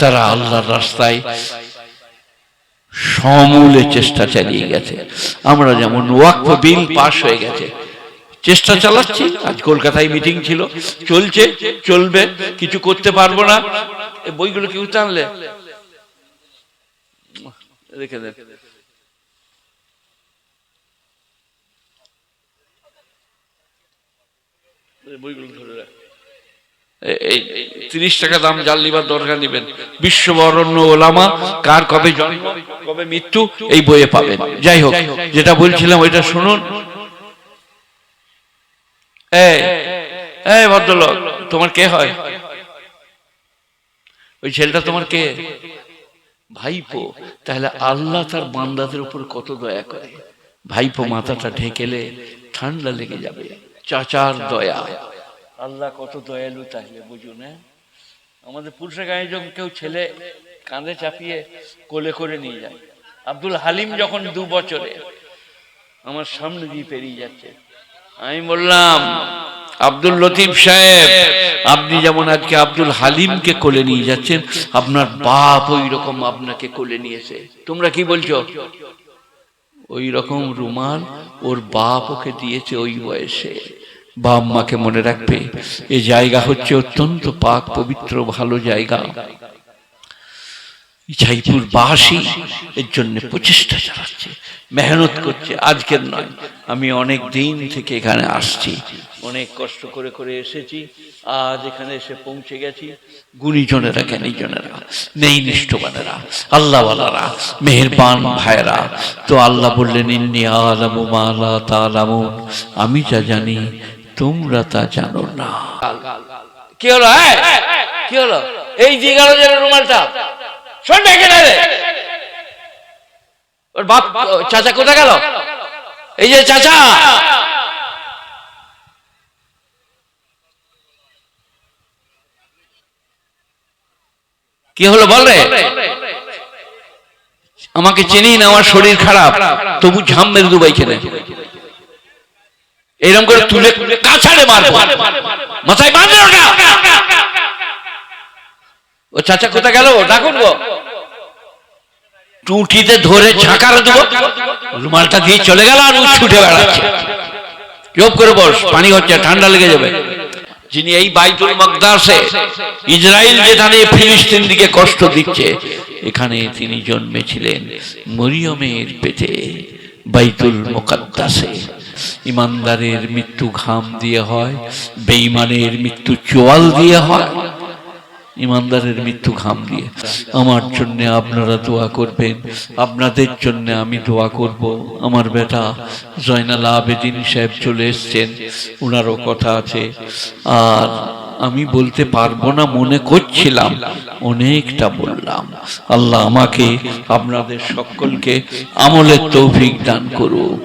তারা আল্লাহর রাস্তায় সমূলে চেষ্টা চালিয়ে গেছে। আমরা যেমন ওয়াকফ বিল পাশ হয়ে গেছে। চেষ্টা চালাচ্ছি। আজ কলকাতায় মিটিং ছিল। চলছে, চলবে, কিছু করতে পারব না। বইগুলো কেউ টানলে? রেখে দেন বইগুলো ধরে রাখ। এই তিরিশ টাকা দাম জাল নিবার দরকার নেবেন। বিশ্ববরণ্য ওলামা কার কবে জন্ম, কবে মৃত্যু, এই বইয়ে পাবেন। যাই হোক, যেটা বলছিলাম ওইটা শুনুন। ভদ্রলোক, তোমার কে হয়? ওই ছেলেটা তোমার কে? ভাইপো। তাহলে আল্লাহ তার বান্দাদের উপর কত দয়া করে। ভাইপো মাথাটা ঢেকেলে ঠান্ডা লেগে যাবে। চাচার দয়া। আল্লাহ কত দয়ালু তাহলে বুঝুন হ্যাঁ? আমাদের পুরুষের গায়ে যখন কেউ ছেলে কাঁধে চাপিয়ে কোলে করে নিয়ে যায়, আব্দুল হালিম যখন দু বছরে আমার সামনে দিয়ে পেরিয়ে যাচ্ছে, আমি বললাম, আব্দুল লতিফ সাহেব, আপনি যেমন আজকে আব্দুল হালিমকে কোলে নিয়ে যাচ্ছেন, আপনার বাপ ওই রকম আপনাকে কোলে নিয়েছে। তোমরা কি বলছো? ওই রকম রুমাল ওর বাপ ওকে দিয়েছে ওই বয়সে। বাপ মাকে মনে রাখবে, এ জায়গা হচ্ছে অত্যন্ত পাক, পবিত্র, ভালো জায়গা। ছাইপুর বাসী এর জন্য প্রচেষ্টা চালাচ্ছে, মেহনত করছে, আজকের নয়। আমি অনেক দিন থেকে এখানে আসছি, অনেক কষ্ট করে করে এসেছি, আজ এখানে এসে পৌঁছে গেছি। গুণীজনেরা, জ্ঞানীজনেরা, নেই নিষ্ঠবানেরা, আল্লাহওয়ালারা, মেহেরবান ভাইরা তো আল্লাহ বললেন, ইন্নি আলামু মালা তালামুন আমি যা জানি তোমরা তা জানো না। কি হলো হ্যাঁ? কি হলো? এই যে গেল যে রুমালটা। শোন ডেকে রে। ওর বাপ, চাচা কোথায় গেল? এই যে চাচা। কি হলো, বল রে? আমাকে চিনি না, আমার শরীর খারাপ। তবু ঝাম মেরে দুবাই খেলে এরকম করে তুলে কাছাড়ে মারবো। মাথায় বাঁধে ওটা। ও চাচা কোথায় গেল? ডাকুন গো। টুটিতে ধরে ছাকার দেবো রুমালটা দিয়ে চলে গেল আর ছুটে বেড়াচ্ছে। চুপ করে বস পানি হচ্ছে ঠান্ডা লেগে যাবে। যিনি এই বাইতুল মকদাসে ইসরায়েল যেখানে ফিলিস্তিন দিকে কষ্ট দিচ্ছে এখানে তিনি জন্মেছিলেন মরিয়মের পেটে বাইতুল মোকাদ্দাসে। ইমানদারের মৃত্যু ঘাম দিয়ে হয়, বেঈমানের মৃত্যু চোয়াল দিয়ে হয়। ইমানদারের মৃত্যু ঘাম দিয়ে। আমার জন্য আপনারা দোয়া করবেন, আপনাদের জন্য আমি দোয়া করব। আমার বেটা জয়নাল আবেদিন সাহেব চলে এসছেন ওনারও কথা আছে। আর আমি বলতে পারব না, মনে করছিলাম, অনেকটা বললাম। আল্লাহ আমাকে আপনাদের সকলকে আমলের তৌফিক দান করুক।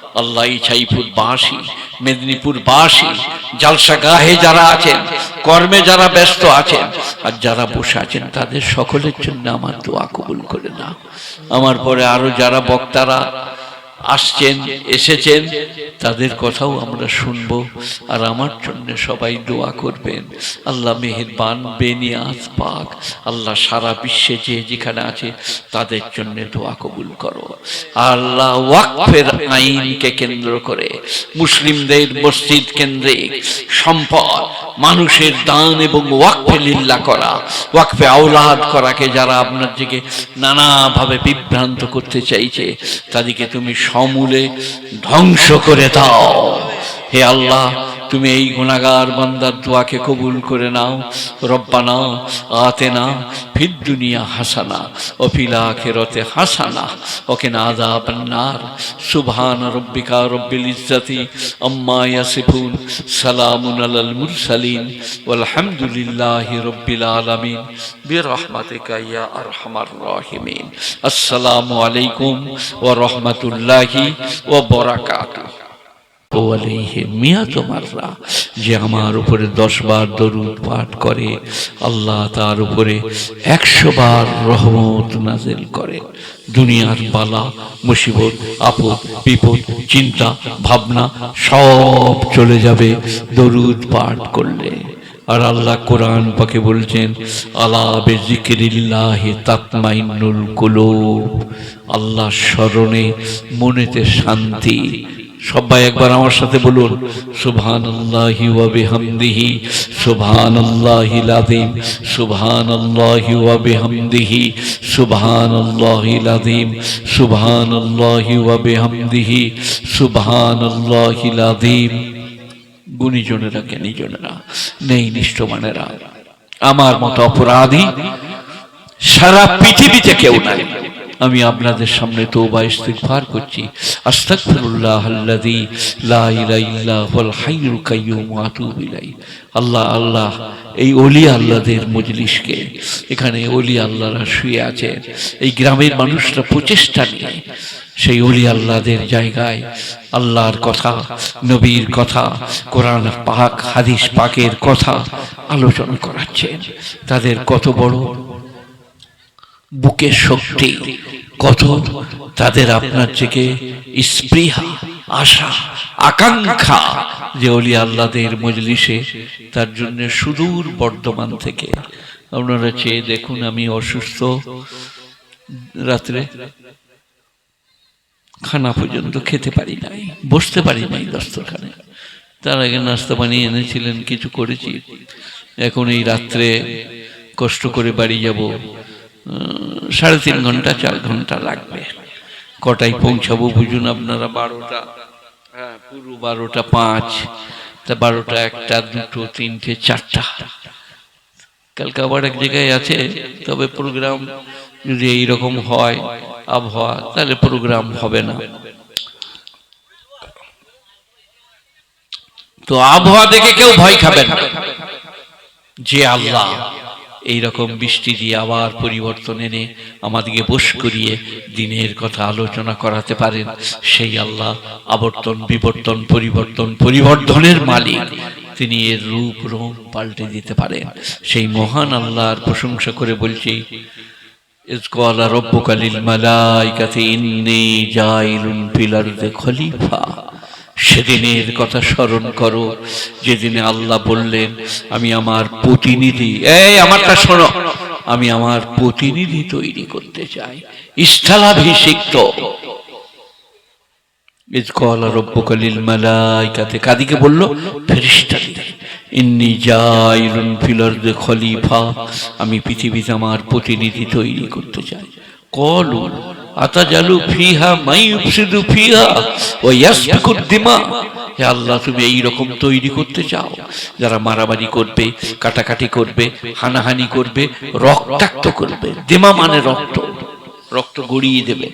আল্লাহ এই ছাইপুর বাসী মেদিনীপুর বাসী জালসা গাহে যারা আছেন, কর্মে যারা ব্যস্ত আছেন, আর যারা বসে আছেন, তাদের সকলের জন্য আমার দোয়া কবুল করে না আমার পরে আরও যারা বক্তারা আসছেন, এসেছেন, তাদের কথাও আমরা শুনব আর আমার জন্য সবাই দোয়া করবেন। আল্লাহ মেহেরবান বেনিয়াজ পাক। আল্লাহ সারা বিশ্বে যে যেখানে আছে তাদের জন্য দোয়া কবুল করো। আল্লাহ ওয়াকফের আইনকে কেন্দ্র করে মুসলিমদের মসজিদ কেন্দ্রিক সম্পদ, মানুষের দান এবং ওয়াকফে লিল্লা করা, ওয়াকফে আওলাদ করাকে যারা আপনার দিকে নানাভাবে বিভ্রান্ত করতে চাইছে, তাদেরকে তুমি সমূলে ধ্বংস করে দাও। হে আল্লাহ তুমি এই গুণাগার বান্দার দোয়াকে কবুল করে নাও। রব্বানা, আতেনা, ফিদ দুনিয়া হাসানা, ও ফিল আখিরাতে হাসানা ওকে না আযাবান্নার সুবহান রব্বিকা রব্বিল ইজ্জাতি আম্মা ইয়াসিফুন, সালামুন আলাল মুরসালিন, ওয়ালহামদুলিল্লাহি রব্বিল আলামিন। বিরহমাতিকা ইয়া আরহামার রাহিমিন। আসসালামু আলাইকুম ওয়া রাহমাতুল্লাহি ওয়া বারাকাতুহু। মিয়া তোমাররা যে আমার উপরে দশ বার দরুদ পাঠ করে, আল্লাহ তার উপরে একশো বার রহমত নাজেল করে। দুনিয়ার বালা, মুসিবত, আপদ, বিপদ, চিন্তা, ভাবনা, সব চলে যাবে দরুদ পাঠ করলে। আর আল্লাহ কোরআন পাকে বলছেন, আলা বেজিকিরিল্লাহি তাতমাইন্নুল কুলুব। আল্লাহ স্মরণে মনেতে শান্তি সবাই একবার আমার সাথে বলুন সুবহান আল্লাহি ওয়া বিহামদিহি সুবহান আল্লাহিল আযীম সুবহান আল্লাহি ওয়া বিহামদিহি সুবহান আল্লাহিল আযীম সুবহান আল্লাহি ওয়া বিহামদিহি সুবহান আল্লাহিল আযীম গুণীজনেরা, জ্ঞানীজনেরা, নেই নিষ্ঠমানেরা, আমার মতো অপরাধী সারা পৃথিবীতে কেউ নাই। আমি আপনাদের সামনে তওবা ইস্তিগফার করছি। লা আল্লাহ আল্লাহ, এই অলি আল্লাহদের মজলিসকে, এখানে অলি আল্লাহরা শুয়ে আছে। এই গ্রামের মানুষরা প্রচেষ্টা নিয়ে সেই অলি আল্লাহদের জায়গায় আল্লাহর কথা, নবীর কথা, কোরআন পাক, হাদিস পাকের কথা আলোচনা করাচ্ছেন। তাদের কত বড় বুকের শক্তি কত তাদের আপনার থেকে স্পৃহা, আশা, আকাঙ্ক্ষা যে অলি আল্লাহদের মজলিসে তার জন্য সুদূর বর্ধমান থেকে। আপনারা চেয়ে দেখুন আমি অসুস্থ রাত্রে। খানা পর্যন্ত খেতে পারি নাই, বসতে পারি নাই দস্তরখানে। তার আগে নাস্তা পানি এনেছিলেন, কিছু করেছি। এখন এই রাত্রে কষ্ট করে বাড়ি যাব। সাড়ে তিন ঘণ্টা, চার ঘণ্টা লাগবে। কটায় পৌঁছাবো বুঝুন আপনারা, বারোটা। হ্যাঁ পুরো বারোটা পাঁচ, তা বারোটা একটা, দুটো, তিনটে, চারটা। কালকে আবার এক জায়গায় আছে, তবে প্রোগ্রাম যদি এইরকম হয়, আবহাওয়া, তাহলে প্রোগ্রাম হবে না। তো আবহাওয়া দেখে কেউ ভয় খাবেন যে আল্লাহ। এইরকম বৃষ্টি দিয়ে আবার পরিবর্তন এনে আমাদেরকে বস করিয়ে দিনের কথা আলোচনা করাতে পারেন সেই আল্লাহ আবর্তন বিবর্তন পরিবর্তন পরিবর্তনের মালিক তিনি এর রূপ রূপ পাল্টে দিতে পারেন সেই মহান আল্লাহর প্রশংসা করে বলছি إذ قال ربك للملائكة إني جاعل في الأرض خليفة সেদিনের কথা স্মরণ করো। যেদিনে আল্লাহ বললেন, আমি আমার প্রতিনিধি। এই, আমারটা শোনো। আমি আমার প্রতিনিধি তৈরি করতে চাই। স্থলাভিষিক্ত কাদিকে বলল খলিফা। আমি পৃথিবীতে আমার প্রতিনিধি তৈরি করতে চাই। কলু আতাজালু ফিহা, মাই ইউফসিদু ফিহা ওয়া ইয়াসফিকুদ দিমা। হে আল্লাহ, তুমি এই রকম তৈরি করতে চাও। যারা মারামারি করবে, কাটাকাটি করবে, হানাহানি করবে, রক্তাক্ত করবে। দিমা মানে রক্ত। রক্ত গড়িয়ে দেবে।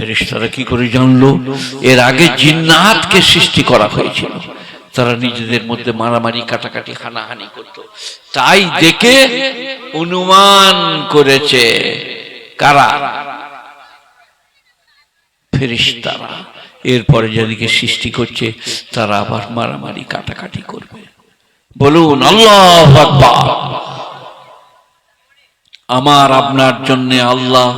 ফেরেশতারা কি করে জানলো? এর আগে জিন্নাতকে সৃষ্টি করা হয়েছিল। তারা নিজেদের মধ্যে মারামারি, কাটাকাটি, হানাহানি করত। তাই দেখে অনুমান করেছে কারা? ফেরিস্তারা এরপরে যাদেরকে সৃষ্টি করছে, তারা আবার মারামারি কাটাকাটি করবে। বলুন, আল্লাহ আমার, আপনার জন্য আল্লাহ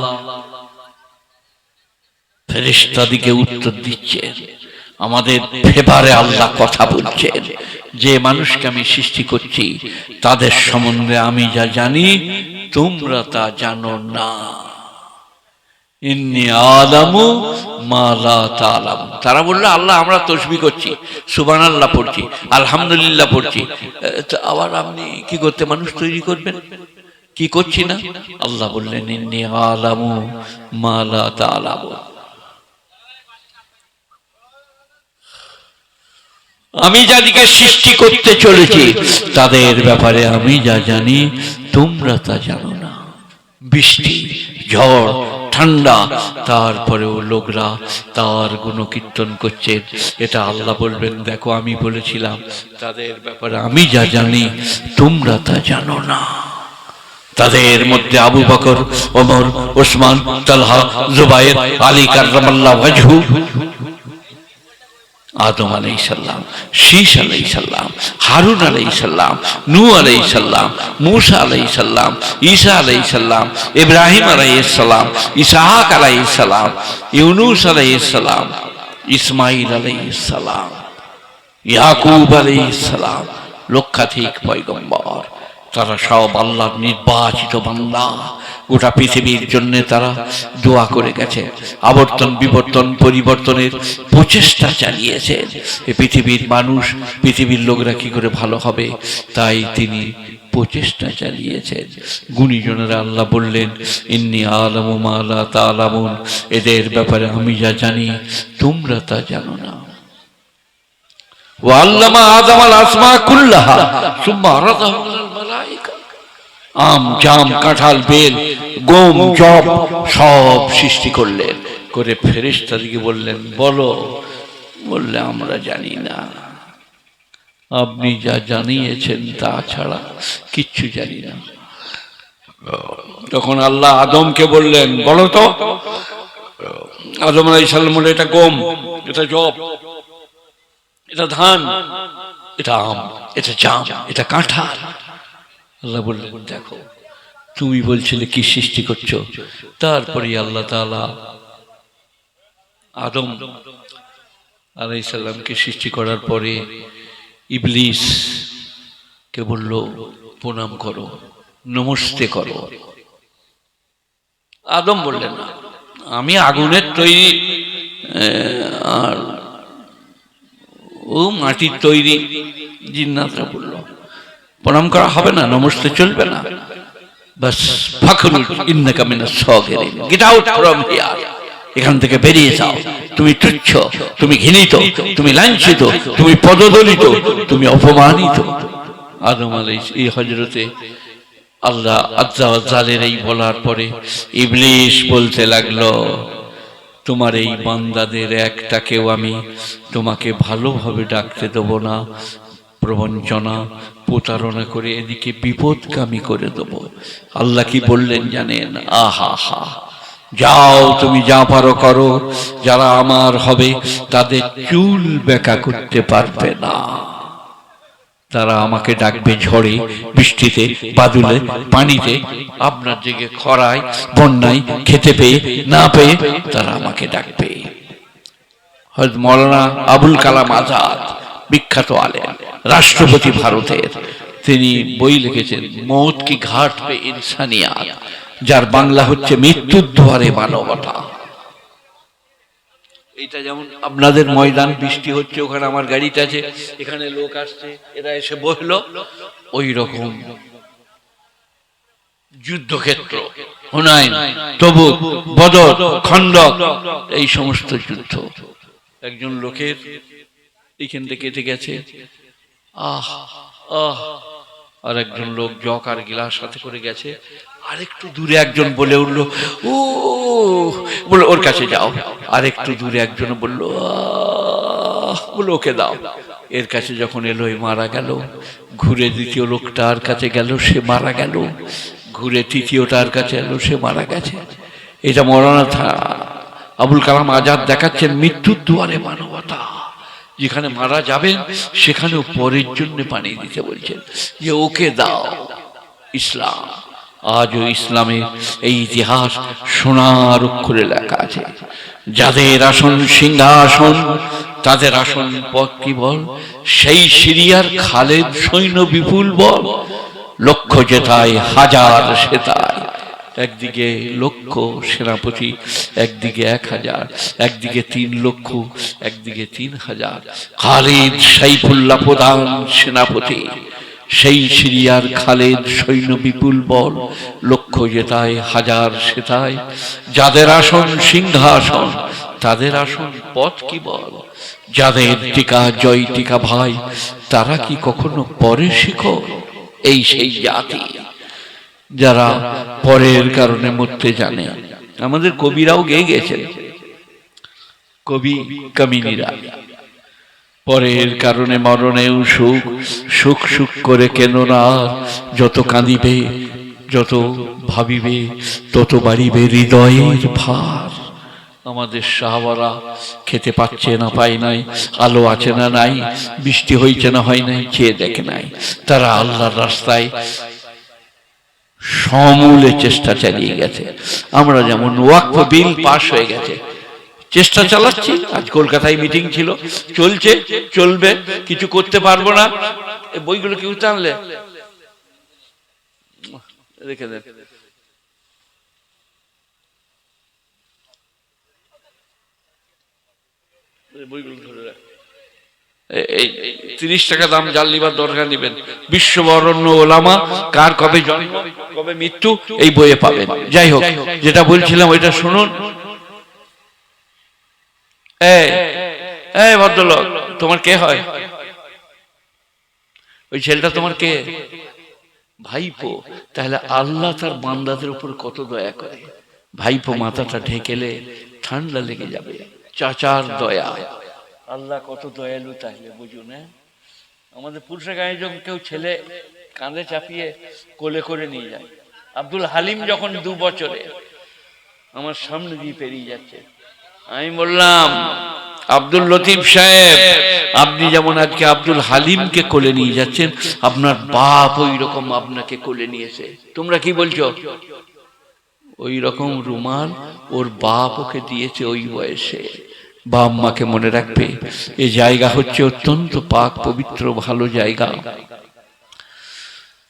ফেরিস্তাদিকে উত্তর দিচ্ছেন আমাদের ফেভারে আল্লাহ কথা বলছেন। যে মানুষকে আমি সৃষ্টি করছি, তাদের সম্বন্ধে আমি যা জানি, তোমরা তা জানো না। মালা তারা বলল, আল্লাহ, আমরা তসবি করছি সুবান আল্লাহ পড়ছি, আলহামদুলিল্লাহ পড়ছি। আবার আপনি কি করতে, মানুষ তৈরি করবেন? কি করছি না? আল্লাহ বললেন, ইন্নি আলামু মালা তালাম আমি যাদিকে সৃষ্টি করতে চলেছি, তাদের ব্যাপারে আমি যা জানি, তোমরা তা জানো না। বৃষ্টি, ঝড় ঠান্ডা, তারপরেও লোকরা তার গুণকীর্তন করছে। এটা আল্লাহ বলবেন, দেখো, আমি বলেছিলাম, তাদের ব্যাপারে আমি যা জানি, তোমরা তা জানো না। তাদের মধ্যে আবু বকর, ওমর, ওসমান, তালহা জুবাইর আলী কার্রামাল্লাহ ওয়াজহু আদম আলাই সাল্লাম শীষ আলাই সাল্লাম হারুন আলাই সাল্লাম নু আলাই সাল্লাম মুসা আলাই সাল্লাম ঈসা আলাই সাল্লাম ইব্রাহিম আলাই সাল্লাম ইসাহাক আলাই সাল্লাম ইউনুস আলাই সাল্লাম ইসমাইল আলাই সাল্লাম ইয়াকুব আলাই সাল্লাম লক্ষাধিক পয়গম্বর, তারা সব আল্লাহর নির্বাচিত বান্দা। গোটা পৃথিবীর জন্য তারা দোয়া করে গেছে। আবর্তন, বিবর্তন, পরিবর্তনের প্রচেষ্টা চালিয়েছে। পৃথিবীর মানুষ, পৃথিবীর লোকরা কি করে ভালো হবে? তাই তিনি প্রচেষ্টা চালিয়েছেন। গুণীজনেরা আল্লাহ বললেন, ইন্নি আলম আলা তালামুন। এদের ব্যাপারে আমি যা জানি, তোমরা তা জানো না। ওয়াল্লামা আদম আল আসমা কুল্লাহা, সুম্মা আরাদাহুম আল মালাইকা। আম জাম কাঁঠাল বেল গম জব সব সৃষ্টি করলেন। করে ফেরেশতাদিকে বললেন বলো। বললে আমরা জানি না। আপনি যা জানিয়েছেন তা ছাড়া কিচ্ছু জানি না। তখন আল্লাহ আদমকে বললেন বলো তো আদম আলাই সাল্লাম বলল, এটা গম এটা জব এটা ধান এটা আম এটা জাম এটা কাঁঠাল আল্লাহ বললেন, দেখো, তুমি বলছিলে কি সৃষ্টি করছ। তারপরে আল্লাহ তাআলা আদম আলাইসাল্লামকে সৃষ্টি করার পরে ইবলিস কে বলল, প্রণাম করো, নমস্তে করো। আদম বললেন না আমি আগুনের তৈরি আর ও মাটির তৈরি। জিন্নাতরা বলল প্রণাম করা হবে না, নমস্তে চলবে না। বাস, ফাখরুল, ইন্নাকা মিনাস সাগিরিন। গেট এখান থেকে বেরিয়ে যাও। তুমি তুচ্ছ, তুমি ঘৃণিত, তুমি লাঞ্ছিত, তুমি পদদলিত, তুমি অপমানিত। আদম আলাইহিস, এই হজরতে আল্লাহ আজ্জা জালের এই বলার পরে ইবলিশ বলতে লাগল, তোমার এই বান্দাদের একটাকেও আমি তোমাকে ভালোভাবে ডাকতে দেব না। প্রবঞ্চনা, প্রতারণা করে এদিকে বিপদগামী করে দেব। আল্লাহ কি বললেন জানেন? আহা, হা। যাও তুমি যা পারো করো, যারা আমার হবে তাদের চুল বেকা করতে পারবে না। তারা আমাকে ডাকবে ঝড়ে, বৃষ্টিতে, বাদুলে, পানিতে, আপনার দিকে খরায়, বন্যায়, খেতে পেয়ে, না পেয়ে তারা আমাকে ডাকবে। হয়তো মৌলানা আবুল কালাম আজাদ বিখ্যাত আলেম, রাষ্ট্রপতি ভারতের। তিনি বই লিখেছেন, মৌত কি ঘাট পে ইনসানিয়াত যার বাংলা হচ্ছে মৃত্যুর দুয়ারে মানবতা। এইটা যেমন আপনাদের ময়দান, বৃষ্টি হচ্ছে, ওখানে আমার গাড়িতে আছে, এখানে লোক আসছে, এরা এসে বসল ওই রকম যুদ্ধক্ষেত্র হুনাইন তবু, বদর এই সমস্ত যুদ্ধ। একজন লোকের এইখান থেকে কেটে গেছে। আহ আহ আর একজন লোক জক আর গিলাস সাথে করে গেছে। আরেকটু দূরে একজন বলে উঠল, ও, বলে ওর কাছে যাও। আরেকটু দূরে একজন বলল বলে ওকে দাও। এর কাছে যখন এলো, এ মারা গেল। ঘুরে দ্বিতীয় লোকটার কাছে গেল, সে মারা গেল। ঘুরে তৃতীয়টার কাছে এলো, সে মারা গেছে। এটা মরানা আবুল কালাম আজাদ দেখাচ্ছেন মৃত্যুর দুয়ারে মানবতা। যেখানে মারা যাবেন, সেখানেও পরের জন্য পানি দিতে বলছেন যে, ওকে দাও ইসলাম। আজও ইসলামের এই ইতিহাস সোনার অক্ষরে লেখা আছে। যাদের আসন সিংহাসন, তাদের আসন পথ কি বল? সেই সিরিয়ার খালেদ সৈন্য বিপুল বল। লক্ষ্য যেথায় হাজার সেতায়। একদিকে লক্ষ সেনাপতি, একদিকে এক হাজার, একদিকে তিন লক্ষ, একদিকে তিন হাজার। খালিদ সাইফুল্লাহ প্রধান সেনাপতি, সেই সিরিয়ার খালেদ সৈন্য বিপুল বল, লক্ষ যেতায় হাজার সেতায়। যাদের আসন সিংহাসন, তাদের আসন পথ কি বল? যাদের টিকা জয় টিকা ভাই, তারা কি কখনো পরে শিখো এই সেই জাতি। যারা পরের কারণে মরতে জানে। আমাদের কবিরাও গেয়ে গেছেন। কবি কামিনীরা। পরের কারণে মরণেও সুখ সুখ সুখ করে কেন না? যত কাঁদিবে, যত ভাবিবে, তত বাড়িবে হৃদয়ের ভার। আমাদের সাহাবারা খেতে পাচ্ছে না, পায় নাই, আলো আছে না নাই, বৃষ্টি হয়েছে না, হয় নাই চেয়ে দেখে নাই। তারা আল্লাহর রাস্তায় সমূলে চেষ্টা চালিয়ে গেছে। আমরা যেমন ওয়াকফ বিল পাশ হয়ে গেছে। চেষ্টা চালাচ্ছি। আজ কলকাতায় মিটিং ছিল। চলছে, চলবে, কিছু করতে পারব না। বইগুলো কেউ টানলে? রেখে বইগুলো ধরে রাখ। এই তিরিশ টাকা দাম জাল নিবার দরকার নিবেন। বিশ্ববরণ্য ওলামা, কার কবে জন্ম, কবে মৃত্যু, এই বইয়ে পাবেন। যাই হোক, যেটা বলছিলাম ওইটা শুনুন। ভদ্রলোক, তোমার কে হয়? ওই ছেলেটা তোমার কে? ভাইপো। তাহলে আল্লাহ তার বান্দাদের উপর কত দয়া করে। ভাইপো মাথাটা ঢেকেলে ঠান্ডা লেগে যাবে। চাচার দয়া। আল্লাহ কত দয়ালু তাহলে, বুঝুন হ্যাঁ? আমাদের পুরুষের গায়ে যখন কেউ ছেলে কাঁধে চাপিয়ে কোলে করে নিয়ে যায়, আব্দুল হালিম যখন দু বছরে আমার সামনে দিয়ে পেরিয়ে যাচ্ছে, আমি বললাম, আব্দুল লতিফ সাহেব, আপনি যেমন আজকে আব্দুল হালিমকে কোলে নিয়ে যাচ্ছেন, আপনার বাপ ওই রকম আপনাকে কোলে নিয়েছে। তোমরা কি বলছো? ওই রকম রুমাল ওর বাপ ওকে দিয়েছে ওই বয়সে। বাপ মাকে মনে রাখবে এই জায়গা হচ্ছে অত্যন্ত পাক, পবিত্র, ভালো জায়গা।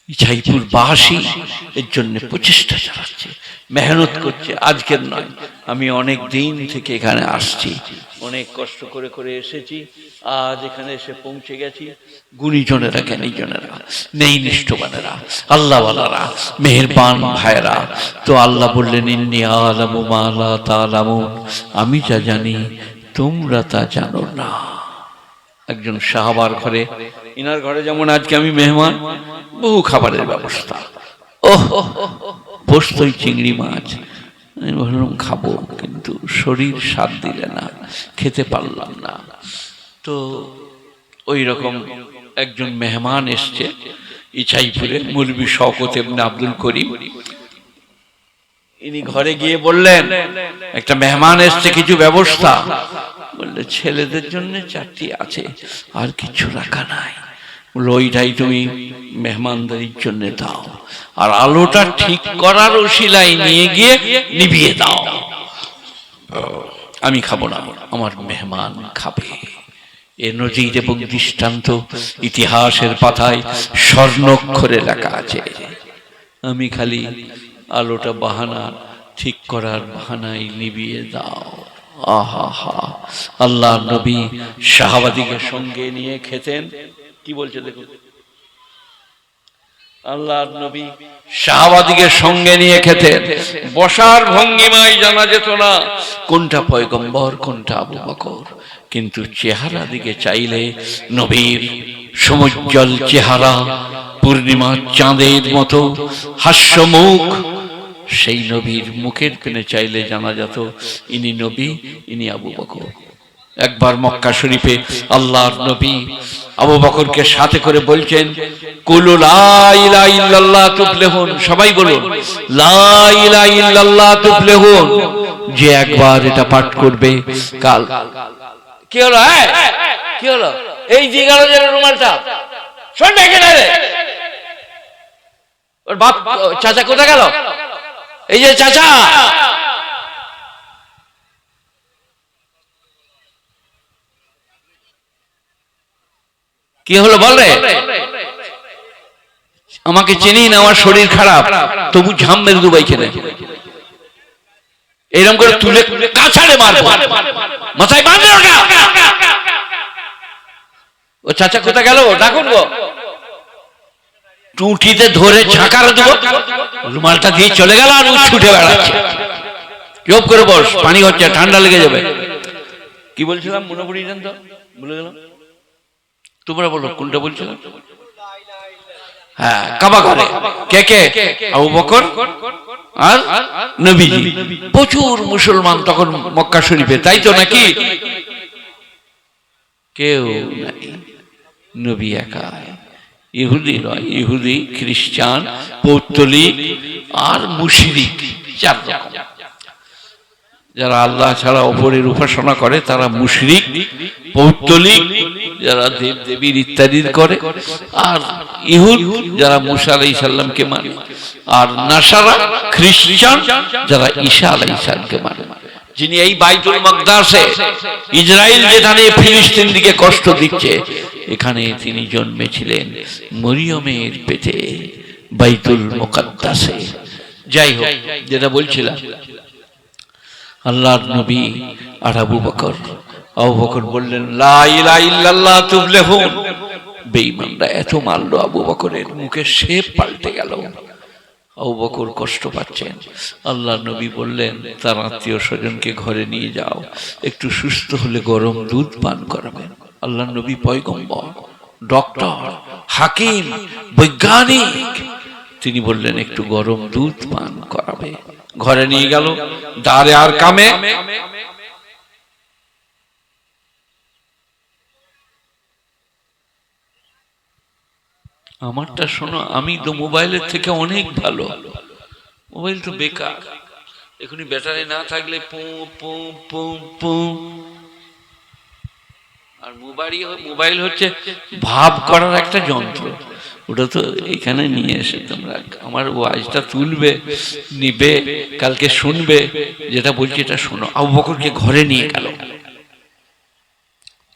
ইছাইপুর বাসী এর জন্য প্রচেষ্টা চালাচ্ছে, মেহনত করছে, আজকের নয়। আমি অনেক দিন থেকে এখানে আসছি, অনেক কষ্ট করে করে এসেছি, আজ এখানে এসে পৌঁছে গেছি। গুণীজনেরা, জ্ঞানীজনেরা, নেই নিষ্ঠবানেরা, আল্লাহওয়ালারা, মেহেরবান ভাইরা তো আল্লাহ বললেন, ইন্নি আলামু মালা তালামু আমি যা জানি তোমরা তা জানো না। একজন সাহাবার ঘরে, ইনার ঘরে যেমন আজকে আমি মেহমান, বহু খাবারের ব্যবস্থা। ওহ চিংড়ি মাছ। ভাবলাম খাব, কিন্তু শরীর সাথ দিলে না, খেতে পারলাম না। তো ওই রকম একজন মেহমান এসছে ইছাইপুরে মুরবি শওকত এমনি আব্দুল করিম। ইনি ঘরে গিয়ে বললেন একটা মেহমান এসছে কিছু ব্যবস্থা। বললে ছেলেদের জন্য চারটি আছে আর কিছু রাখা নাই। বলল, ওইটাই তুমি মেহমানদারির জন্য দাও আর আলোটা ঠিক করার ওসিলায় নিয়ে গিয়ে নিভিয়ে দাও। আমি খাব না আমার মেহমান খাবে। এ নজির এবং দৃষ্টান্ত ইতিহাসের পাতায় স্বর্ণক্ষরে লেখা আছে। আমি খালি আলোটা বাহানা, ঠিক করার বাহানায় নিবিয়ে দাও। আহা হা আল্লাহ নবী শাহাবাদিকে সঙ্গে নিয়ে খেতেন। কি বলছে দেখুন। আল্লাহর নবী শাহবাদিকে সঙ্গে নিয়ে খেতেন। বসার ভঙ্গিমাই জানা যেত না কোনটা পয়গম্বর, কোনটা আবু বকর। কিন্তু চেহারা দিকে চাইলে নবীর সমুজ্জ্বল চেহারা, পূর্ণিমার চাঁদের মতো হাস্যমুখ সেই নবীর মুখের পেনে চাইলে জানা যেত, ইনি নবী, ইনি আবু বকর। একবার মক্কা শরীফে আল্লাহর নবী আবু বকরকে সাথে করে বলছেন, কুলু লা ইলাহা ইল্লাল্লাহ তুফলিহুন সবাই বলুন, লা ইলাহা ইল্লাল্লাহ তুফলিহুন যে একবার এটা পাঠ করবে, কাল। কি হলো হ্যাঁ? কি হলো? এই যে যে রুমালটা, শোন না রে ওর বাপ, চাচা কোথায় গেল? এই যে চাচা, কি হলো বল আমাকে চিনি না, আমার শরীর খারাপ, তবু ঝাম মেরে দুবাই খেলে। এরকম করে তুলে কাছাড়ে মারবো। মাথায় বাঁধবে ওটা। ও চাচা কোথায় গেল? ডাকুন গো। টুটিতে ধরে ছাকার দেবো রুমালটা দিয়ে চলে গেল আর ছুটে বেড়াচ্ছে। চুপ করে বস পানি হচ্ছে ঠান্ডা লেগে যাবে। কি বলছিলাম? মনে পড়ি তো বলে গেলাম তোমরা বলো কোনটা বলছিলাম হ্যাঁ কাবা ঘরে কে কে? আবু বকর আর নবীজি। প্রচুর মুসলমান তখন মক্কা শরীফে তাই তো নাকি? কেউ নাই নবী একা ইহুদি নয়, ইহুদি খ্রিস্টান, পৌত্তলিক আর মুশরিক, চার যারা আল্লাহ ছাড়া অপরের উপাসনা করে, তারা মুশরিক, পৌত্তলিক, যারা দেব দেবীর ইত্যাদি করে, আর ইহুদ, যারা মুসা আলাই সাল্লামকে মানে। আর নাসারা, খ্রিস্টান, যারা ঈশা আলাই সাল্লামকে মানে। যিনি এই বাইতুল মকদাসে ইসরায়েল যেখানে ফিলিস্তিন দিকে কষ্ট দিচ্ছে এখানে তিনি জন্মেছিলেন মরিয়মের পেটে, বাইতুল মুকাদ্দাসে। যাই হোক, যেটা বলছিলাম, আল্লাহর নবী আর আবু বকর। আবু বকর বললেন, লা ইলাহা ইল্লাল্লাহ তুফলিহুন বেঈমানরা এত মারলো আবু বকরের মুখে সে পাল্টে গেল। আবু বকর কষ্ট পাচ্ছেন। আল্লাহ নবী বললেন, তার আত্মীয় স্বজনকে ঘরে নিয়ে যাও। একটু সুস্থ হলে গরম দুধ পান করাবেন। আল্লাহ নবী পয়গম্বর, ডক্টর, হাকিম, বৈজ্ঞানিক। তিনি বললেন, একটু গরম দুধ পান করাবে। ঘরে নিয়ে গেল, দাঁড়ে আর কামে। আমারটা শোনো, আমি তো মোবাইলের থেকে অনেক ভালো। মোবাইল তো বেকার। এখনই ব্যাটারি না থাকলে পু পু পু পু। আর মোবাইল মোবাইল হচ্ছে ভাব করার একটা যন্ত্র। ওটা তো এখানে নিয়ে এসে তোমরা আমার ওয়াজটা তুলবে, নিবে, কালকে শুনবে, যেটা বলছি এটা শোনো। আবু বকরকে ঘরে নিয়ে গেল।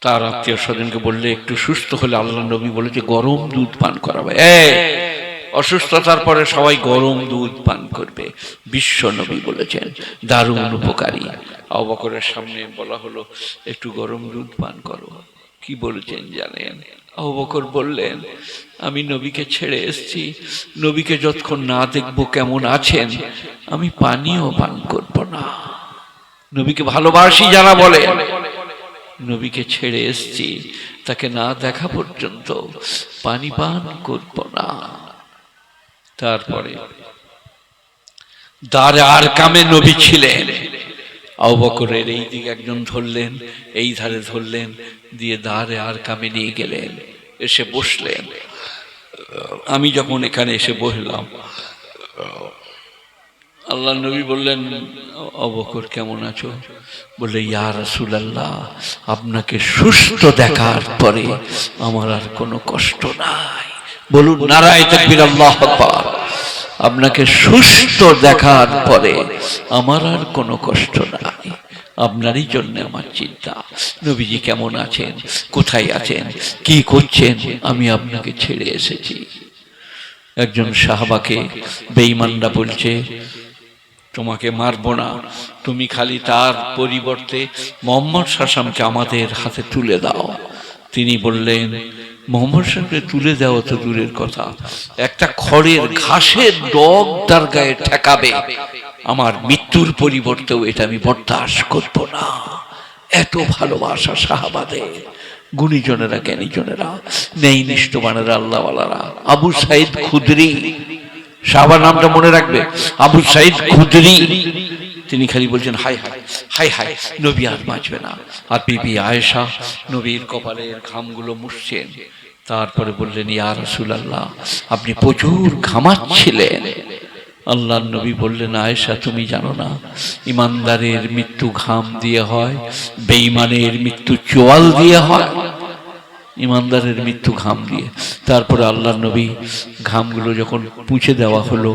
তার আত্মীয় স্বজনকে বললে, একটু সুস্থ হলে আল্লাহ নবী বলেছে, গরম দুধ পান করাবে। অসুস্থতার পরে সবাই গরম দুধ পান করবে, বিশ্ব নবী বলেছেন। দারুণ উপকারী। অবকরের সামনে বলা হলো, একটু গরম দুধ পান করো। কি বলেছেন জানেন? অবকর বললেন, আমি নবীকে ছেড়ে এসেছি। নবীকে যতক্ষণ না দেখব কেমন আছেন, আমি পানিও পান করব না। নবীকে ভালোবাসি যারা বলে, নবীকে ছেড়ে এসছি, তাকে না দেখা পর্যন্ত পানি পান করব না। তারপরে দ্বারে আর কামে নবী ছিলেন। অবকরের এই দিকে একজন ধরলেন, এই ধারে ধরলেন, দিয়ে দ্বারে আর কামে নিয়ে গেলেন। এসে বসলেন। আমি যখন এখানে এসে বসলাম, আল্লাহ নবী বললেন অবকর কেমন আছো? বলে ইয়া রাসূলুল্লাহ, আপনাকে সুস্থ দেখার পরে আমার আর কোনো কষ্ট নাই। বলুন, নারায় তাকবীর, আল্লাহ আকবার। আপনাকে সুস্থ দেখার পরে আমার আর কোনো কষ্ট নাই। আপনারই জন্য আমার চিন্তা। নবীজি কেমন আছেন? কোথায় আছেন? কি করছেন? আমি আপনাকে ছেড়ে এসেছি। একজন সাহাবাকে বেঈমানরা বলছে, তোমাকে মারবো না। তুমি খালি তার পরিবর্তে মোহাম্মদ শাসামকে আমাদের হাতে তুলে দাও। তিনি বললেন মোহাম্মদ তুলে দেওয়া তো দূরের কথা। একটা খড়ের ঘাসের ডগ তার গায়ে ঠেকাবে। আমার মৃত্যুর পরিবর্তেও এটা আমি বরদাস্ত করব না। এত ভালোবাসা সাহাবাদের। গুণীজনেরা, জ্ঞানীজনেরা নেই নিষ্ঠবানেরা আল্লাহওয়ালারা। আবু সাইদ খুদরি সাহাবার নামটা মনে রাখবে? আবু সাইদ খুদরি। তিনি খালি বলছেন হাই হাই হাই হাই নবী আর বাঁচবে না। আর বিবি আয়েশা, নবীর কপালের ঘামগুলো মুছছেন। তারপরে বললেন, ইয়া আল্লাহ আপনি প্রচুর ঘামাচ্ছিলেন। আল্লাহ নবী বললেন, আয়েশা, তুমি জানো না, ইমানদারের মৃত্যু ঘাম দিয়ে হয়, বেঈমানের মৃত্যু চোয়াল দিয়ে হয়, ইমানদারের মৃত্যু ঘাম দিয়ে। তারপরে আল্লাহ নবী ঘামগুলো যখন পুঁছে দেওয়া হলো,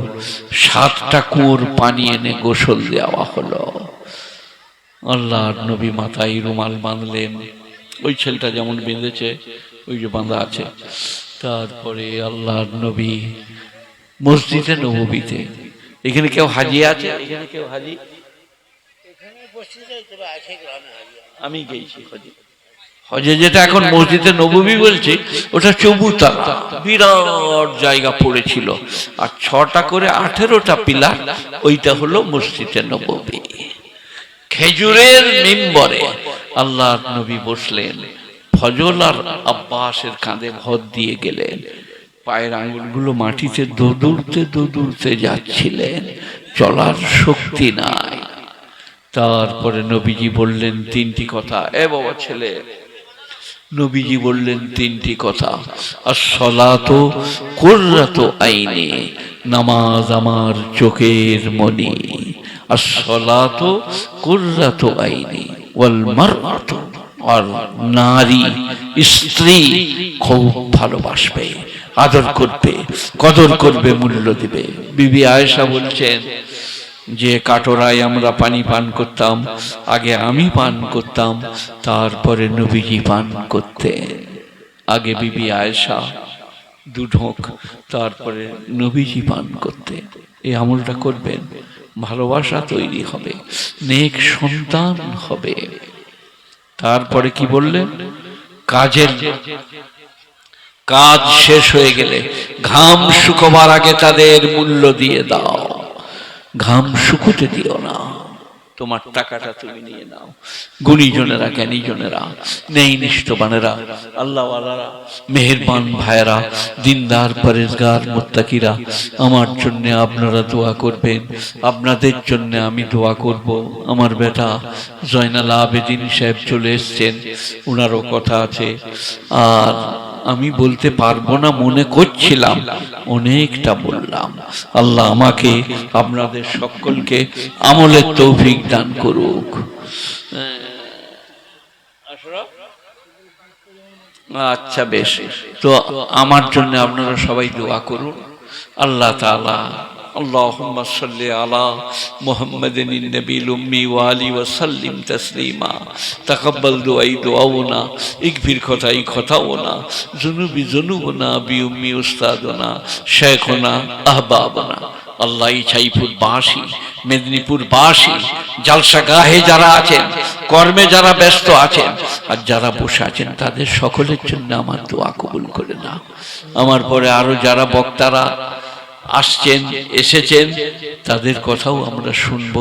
সাতটা কুয়োর পানি এনে গোসল দেওয়া হলো। আল্লাহর নবী মাথায় রুমাল বাঁধলেন। ওই ছেলেটা যেমন বেঁধেছে ওই যে বাঁধা আছে। তারপরে আল্লাহর নবী মসজিদে নবীতে এখানে কেউ হাজি আছে? এখানে কেউ হাজি আমি গেছি হজে। হজে যেটা এখন মসজিদে নবী বলছে, ওটা চবুতলা। বিরাট জায়গা পড়েছিল। আর ছটা করে আঠেরোটা পিলার, ওইটা হলো মসজিদে নবী খেজুরের মিম্বরে আল্লাহর নবী বসলেন। ফজল আর আব্বাসের কাঁধে ভর দিয়ে গেলেন। পায়ের আঙুলগুলো মাটিতে দোদুরতে দোদুরতে যাচ্ছিলেন। চলার শক্তি নাই। তারপরে নবীজি বললেন, তিনটি কথা, এ বাবা ছেলে। নবীজি বললেন, তিনটি কথা আর সলাত কুর্রাত আইনে, নামাজ আমার চোখের মনি আর সলাত কুর্রাত আইনে, ওয়াল মারআত আর নারী, স্ত্রী খুব ভালোবাসবে, আদর করবে, কদর করবে, মূল্য দিবে। বিবি আয়েশা বলছেন যে, কাটোরায় আমরা পানি পান করতাম, আগে আমি পান করতাম, তারপরে নবীজি পান করতেন। আগে বিবি আয়েশা দুঢোক তারপরে নবীজি পান করতে এই আমলটা করবেন, ভালোবাসা তৈরি হবে, নেক সন্তান হবে। তারপরে কি বললেন কাজের কাজ শেষ হয়ে গেলে ঘাম শুকোবার আগে তাদের মূল্য দিয়ে দাও। ঘাম শুকোতে দিও না। তোমার টাকাটা তুমি নিয়ে নাও। গুণীজনেরা, জ্ঞানীজনেরা নেই নিষ্ঠবানেরা আল্লাহওয়ালারা, মেহেরবান ভাইরা দিনদার, পরেজগার, মোত্তাকিরা, আমার জন্য আপনারা দোয়া করবেন, আপনাদের জন্য আমি দোয়া করব। আমার বেটা জয়নাল আবেদিন সাহেব চলে এসছেন ওনারও কথা আছে। আর আমি বলতে পারব না, মনে করছিলাম, অনেকটা বললাম। আল্লাহ আমাকে আপনাদের সকলকে আমলের তৌফিক দান করুক। আচ্ছা বেশ। তো আমার জন্য আপনারা সবাই দোয়া করুন। আল্লাহ তাআলা اللهم صل على محمد النبي الأمي وآله وسلم تسليما تقبل دعائي دعاونا اغفر خطاي خطاونا ذنوبي ذنوبنا بأمي أستاذنا شيخنا أحبابنا আল্লাহ ছাইপুর বাসী মেদিনীপুর বাসী জালসা গাহে যারা আছেন কর্মে যারা ব্যস্ত আছেন আর যারা বসে আছেন তাদের সকলের জন্য আমার দোয়া কবুল করে না আমার পরে আরো যারা বক্তারা আসছেন, এসেছেন, তাদের কথাও আমরা শুনব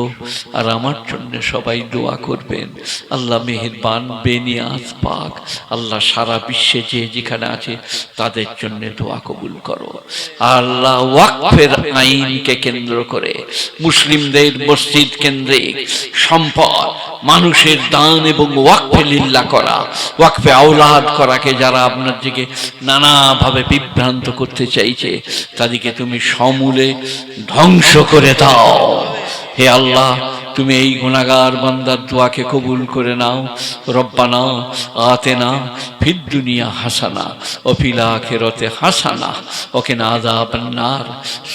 আর আমার জন্য সবাই দোয়া করবেন। আল্লাহ মেহেরবান বেনিয়াজ পাক। আল্লাহ সারা বিশ্বে যে যেখানে আছে তাদের জন্য দোয়া কবুল করো। আল্লাহ ওয়াকফের আইনকে কেন্দ্র করে মুসলিমদের মসজিদ কেন্দ্রিক সম্পদ, মানুষের দান এবং ওয়াকফে লিল্লা করা, ওয়াকফে আওলাদ করাকে যারা আপনার দিকে নানাভাবে বিভ্রান্ত করতে চাইছে, তাদেরকে তুমি সমূলে ধ্বংস করে দাও। হে আল্লাহ তুমি এই গুণাগার বান্দার দোয়াকে কবুল করে নাও। রব্বানা, আতেনা, ফিদ দুনিয়া হাসানা, ও ফিলা খেরতে হাসানা ওকে না আযাবান্নার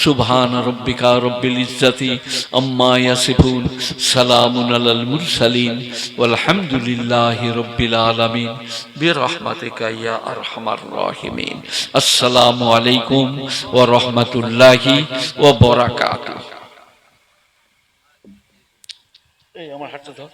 সুবহান রব্বিকা রব্বিল ইজ্জাতি আম্মা ইয়াসিফুন, সালামুন আলাল মুরসালিন, ওয়ালহামদুলিল্লাহি রব্বিল আলামিন। বিরহমাতিকা ইয়া আরহামার রাহিমিন। আসসালামু আলাইকুম ওয়া রাহমাতুল্লাহি ওয়া বারাকাতুহু। এই আমার হাতটা ধর।